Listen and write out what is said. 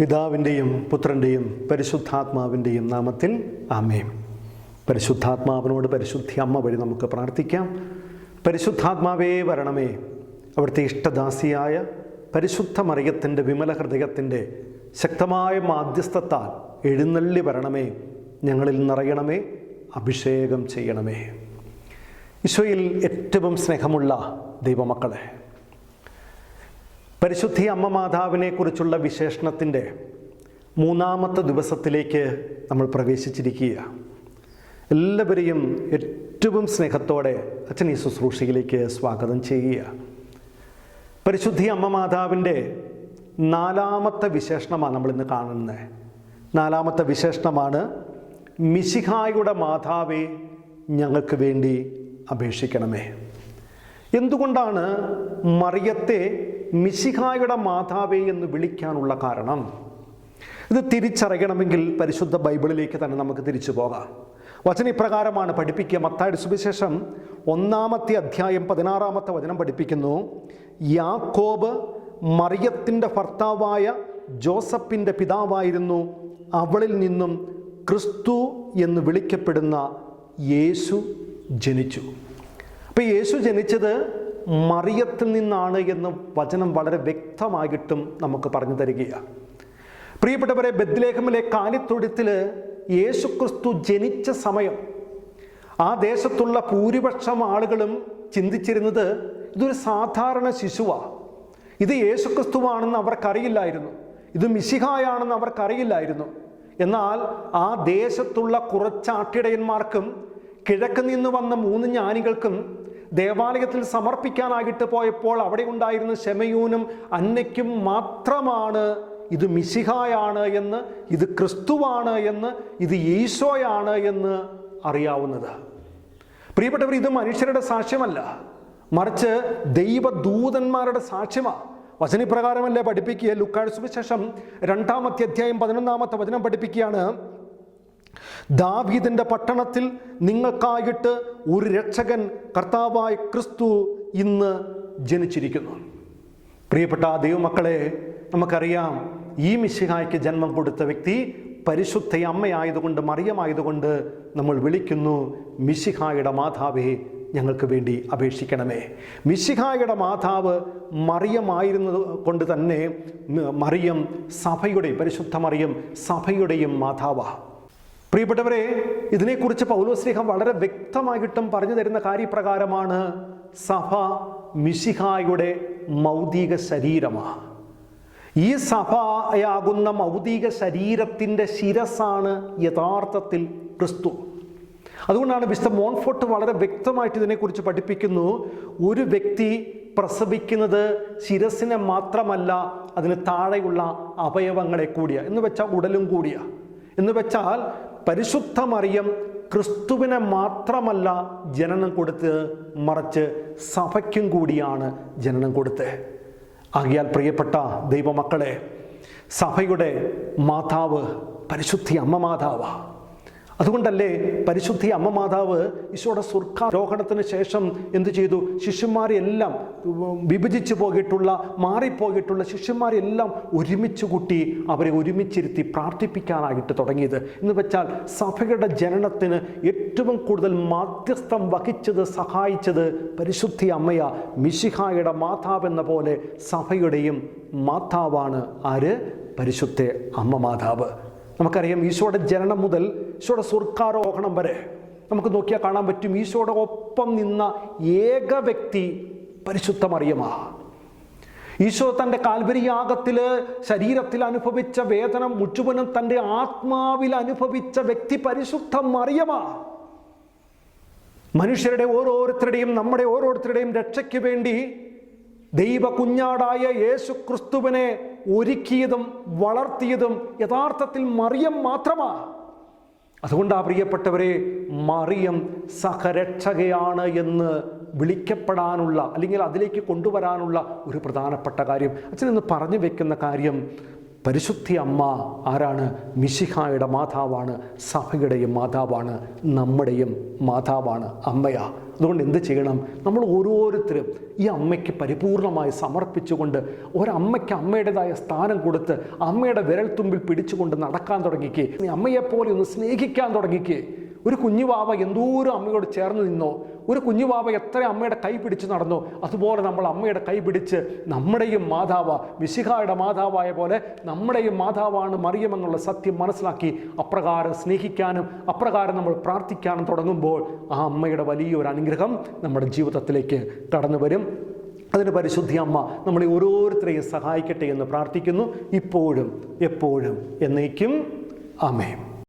പിതാവിന്റെയും പുത്രന്റെയും പരിശുദ്ധാത്മാവിന്റെയും നാമത്തിൽ ആമേം പരിശുദ്ധാത്മാവിനോട് പരിശുദ്ധി അമ്മ വഴി നമുക്ക് പ്രാർത്ഥിക്കാം. പരിശുദ്ധാത്മാവേ വരണമേ. അവിടുത്തെ ഇഷ്ടദാസിയായ പരിശുദ്ധ മറിയത്തിന്റെ വിമല ഹൃദയത്തിന്റെ ശക്തമായ മാധ്യസ്ഥത്താൽ എഴുന്നള്ളി വരണമേ. ഞങ്ങളിൽ നിറയണമേ. അഭിഷേകം ചെയ്യണമേ. ഈശോയിൽ ഏറ്റവും സ്നേഹമുള്ള ദൈവമക്കളെ പരിശുദ്ധി അമ്മ മാതാവിനെ കുറിച്ചുള്ള വിശേഷണത്തിന്റെ മൂന്നാമത്തെ ദിവസത്തിലേക്ക് നമ്മൾ പ്രവേശിച്ചിരിക്കുക എല്ലാവരെയും ഏറ്റവും സ്നേഹത്തോടെ അച്ഛൻ ഈ ശുശ്രൂഷയിലേക്ക് സ്വാഗതം ചെയ്യുക. പരിശുദ്ധി അമ്മ മാതാവിന്റെ നാലാമത്തെ വിശേഷണമാണ് നമ്മൾ ഇന്ന് കാണുന്നത്. നാലാമത്തെ വിശേഷണമാണ് മിശിഹായുടെ മാതാവെ ഞങ്ങൾക്ക് വേണ്ടി അപേക്ഷിക്കണമേ. എന്തുകൊണ്ടാണ് മറിയത്തെ മിശിഹായുടെ മാതാവേ എന്ന് വിളിക്കാനുള്ള കാരണം. ഇത് തിരിച്ചറിയണമെങ്കിൽ പരിശുദ്ധ ബൈബിളിലേക്ക് തന്നെ നമുക്ക് തിരിച്ചു പോകാം. വചന ഇപ്രകാരമാണ് പഠിപ്പിക്കുക. മത്തായുടെ സുവിശേഷം ഒന്നാമത്തെ അധ്യായം പതിനാറാമത്തെ വചനം പഠിപ്പിക്കുന്നു. യാക്കോബ് മറിയത്തിന്റെ ഭർത്താവായ ജോസഫിന്റെ പിതാവായിരുന്നു. അവളിൽ നിന്നും ക്രിസ്തു എന്ന് വിളിക്കപ്പെടുന്ന യേശു ജനിച്ചു. അപ്പോൾ യേശു ജനിച്ചത് മറിയത്തിൽ നിന്നാണ് എന്ന് വചനം വളരെ വ്യക്തമായിട്ടും നമുക്ക് പറഞ്ഞു തരികയാണ്. പ്രിയപ്പെട്ടവരെ ബദ്ലേഹമിലെ കാലിത്തൊഴുത്തിൽ യേശുക്രിസ്തു ജനിച്ച സമയം ആ ദേശത്തുള്ള ഭൂരിപക്ഷം ആളുകളും ചിന്തിച്ചിരുന്നത് ഇതൊരു സാധാരണ ശിശുവാണ് ഇത് യേശുക്രിസ്തുവാണെന്ന് അവർക്കറിയില്ലായിരുന്നു. ഇത് മിശിഹായാണെന്ന് അവർക്കറിയില്ലായിരുന്നു. എന്നാൽ ആ ദേശത്തുള്ള കുറച്ചാട്ടിടയന്മാർക്കും കിഴക്ക് നിന്ന് വന്ന മൂന്ന് ജ്ഞാനികൾക്കും ദേവാലയത്തിൽ സമർപ്പിക്കാനായിട്ട് പോയപ്പോൾ അവിടെ ഉണ്ടായിരുന്ന ശമയൂനും അന്നയ്ക്കും മാത്രമാണ് ഇത് മിശിഹായാണ് എന്ന് ഇത് ക്രിസ്തുവാണ് എന്ന് ഇത് ഈശോയാണ് എന്ന് അറിയാവുന്നത്. പ്രിയപ്പെട്ടവർ ഇത് മനുഷ്യരുടെ സാക്ഷ്യമല്ല. മറിച്ച് ദൈവദൂതന്മാരുടെ സാക്ഷ്യമാണ് വചനപ്രകാരമല്ലേ പഠിപ്പിക്കുക? ലുക്കാട് സുവിശേഷം രണ്ടാമത്തെ അധ്യായം പതിനൊന്നാമത്തെ വചനം പഠിപ്പിക്കുകയാണ്. ദാവീദിന്റെ പട്ടണത്തിൽ നിങ്ങൾക്കായിട്ട് ഒരു രക്ഷകൻ കർത്താവായ ക്രിസ്തു ഇന്ന് ജനിച്ചിരിക്കുന്നു. പ്രിയപ്പെട്ട ദൈവമക്കളെ നമുക്കറിയാം ഈ മിശിഹായ്ക്ക് ജന്മം കൊടുത്ത വ്യക്തി പരിശുദ്ധ അമ്മയായതുകൊണ്ട് മറിയമായതുകൊണ്ട് നമ്മൾ വിളിക്കുന്നു മിശിഹായുടെ മാതാവേ ഞങ്ങൾക്ക് വേണ്ടി അപേക്ഷിക്കണമേ. മിശിഹായുടെ മാതാവ് മറിയമായിരുന്നത് കൊണ്ട് തന്നെ മറിയം സഭയുടെ പരിശുദ്ധ മറിയം സഭയുടെയും മാതാവാണ് പ്രിയപ്പെട്ടവരെ ഇതിനെക്കുറിച്ച് പൗലോസ്ലിഹം വളരെ വ്യക്തമായിട്ടും പറഞ്ഞു തരുന്ന കാര്യപ്രകാരമാണ് സഭ മിശിഹായുടെ മൗതിക ശരീരമാണ് ഈ സഭയാകുന്ന മൗതിക ശരീരത്തിന്റെ ശിരസാണ് യഥാർത്ഥത്തിൽ ക്രിസ്തു. അതുകൊണ്ടാണ് വിശുദ്ധ മോൺഫോർട്ട് വളരെ വ്യക്തമായിട്ട് ഇതിനെക്കുറിച്ച് പഠിപ്പിക്കുന്നു ഒരു വ്യക്തി പ്രസവിക്കുന്നത് ശിരസിനെ മാത്രമല്ല അതിന് താഴെയുള്ള അവയവങ്ങളെ കൂടിയ. എന്ന് വെച്ചാൽ ഉടലും കൂടിയ. എന്ന് വെച്ചാൽ പരിശുദ്ധ മറിയം ക്രിസ്തുവിനെ മാത്രമല്ല ജനനം കൊടുത്ത് മറിച്ച് സഭയ്ക്കും കൂടിയാണ് ജനനം കൊടുത്ത് ആകിയാൽ പ്രിയപ്പെട്ട ദൈവമക്കളെ സഭയുടെ മാതാവ് പരിശുദ്ധി അമ്മ മാതാവ്. അതുകൊണ്ടല്ലേ പരിശുദ്ധി അമ്മ മാതാവ് ഈശോയുടെ സ്വർഗാരോഹണത്തിന് ശേഷം എന്തു ചെയ്തു? ശിഷ്യന്മാരെല്ലാം വിഭജിച്ചു പോയിട്ടുള്ള മാറിപ്പോയിട്ടുള്ള ശിഷ്യന്മാരെല്ലാം ഒരുമിച്ച് കൂട്ടി അവരെ ഒരുമിച്ചിരുത്തി പ്രാർത്ഥിപ്പിക്കാനായിട്ട് തുടങ്ങിയത്. എന്ന് വെച്ചാൽ സഭയുടെ ജനനത്തിന് ഏറ്റവും കൂടുതൽ മാധ്യസ്ഥം വഹിച്ചത് സഹായിച്ചത് പരിശുദ്ധി അമ്മയ മിശിഹായുടെ മാതാവ് എന്ന പോലെ സഭയുടെയും മാതാവാണ് ആര്? പരിശുദ്ധ അമ്മ മാതാവ്. നമുക്കറിയാം ഈശോയുടെ ജനനം മുതൽ ഈശോയുടെ സ്വർഗാരോഹണം വരെ നമുക്ക് നോക്കിയാൽ കാണാൻ പറ്റും ഈശോയുടെ ഒപ്പം നിന്ന ഏക വ്യക്തി പരിശുദ്ധ മറിയമാ. ഈശോ തന്റെ കാൽവരിയാഗത്തിൽ ശരീരത്തിൽ അനുഭവിച്ച വേദന മുഴുവനും തന്റെ ആത്മാവിൽ അനുഭവിച്ച വ്യക്തി പരിശുദ്ധ മറിയമാ. മനുഷ്യരുടെ ഓരോരുത്തരുടെയും നമ്മുടെ ഓരോരുത്തരുടെയും രക്ഷയ്ക്ക് വേണ്ടി ദൈവ കുഞ്ഞാടായ യേശു ക്രിസ്തുവിനെ ഒരുക്കിയതും വളർത്തിയതും യഥാർത്ഥത്തിൽ മറിയം മാത്രമാണ് അതുകൊണ്ടാ പ്രിയപ്പെട്ടവരെ മറിയം സഹരക്ഷകയാണ് എന്ന് വിളിക്കപ്പെടാനുള്ള അല്ലെങ്കിൽ അതിലേക്ക് കൊണ്ടുവരാനുള്ള ഒരു പ്രധാനപ്പെട്ട കാര്യം. അച്ഛൻ ഇന്ന് പറഞ്ഞു വെക്കുന്ന കാര്യം പരിശുദ്ധി അമ്മ ആരാണ്? മിശിഹായുടെ മാതാവാണ് സഭയുടെയും മാതാവാണ് നമ്മുടെയും മാതാവാണ് അമ്മയാ. അതുകൊണ്ട് എന്ത് ചെയ്യണം? നമ്മൾ ഓരോരുത്തരും ഈ അമ്മയ്ക്ക് പരിപൂർണമായി സമർപ്പിച്ചുകൊണ്ട് ഒരമ്മയ്ക്ക് അമ്മയുടേതായ സ്ഥാനം കൊടുത്ത് അമ്മയുടെ വിരൽത്തുമ്പിൽ പിടിച്ചുകൊണ്ട് നടക്കാൻ തുടങ്ങിക്കേ. അമ്മയെപ്പോലെ ഒന്ന് സ്നേഹിക്കാൻ തുടങ്ങിക്കേ. ഒരു കുഞ്ഞുവാവ എന്തോരം അമ്മയോട് ചേർന്ന് നിന്നോ? ഒരു കുഞ്ഞുവാവ എത്ര അമ്മയുടെ കൈ പിടിച്ച് നടന്നോ? അതുപോലെ നമ്മൾ അമ്മയുടെ കൈ പിടിച്ച് നമ്മുടെയും മാതാവ മിശിഹായുടെ മാതാവായ പോലെ നമ്മുടെയും മാതാവാണ് മറിയമെന്നുള്ള സത്യം മനസ്സിലാക്കി അപ്രകാരം സ്നേഹിക്കാനും അപ്രകാരം നമ്മൾ പ്രാർത്ഥിക്കാനും തുടങ്ങുമ്പോൾ ആ അമ്മയുടെ വലിയൊരു അനുഗ്രഹം നമ്മുടെ ജീവിതത്തിലേക്ക് കടന്നു വരും. അതിന് പരിശുദ്ധി അമ്മ നമ്മളെ ഓരോരുത്തരെയും സഹായിക്കട്ടെ എന്ന് പ്രാർത്ഥിക്കുന്നു. ഇപ്പോഴും എപ്പോഴും എന്നേക്കും. ആമേൻ.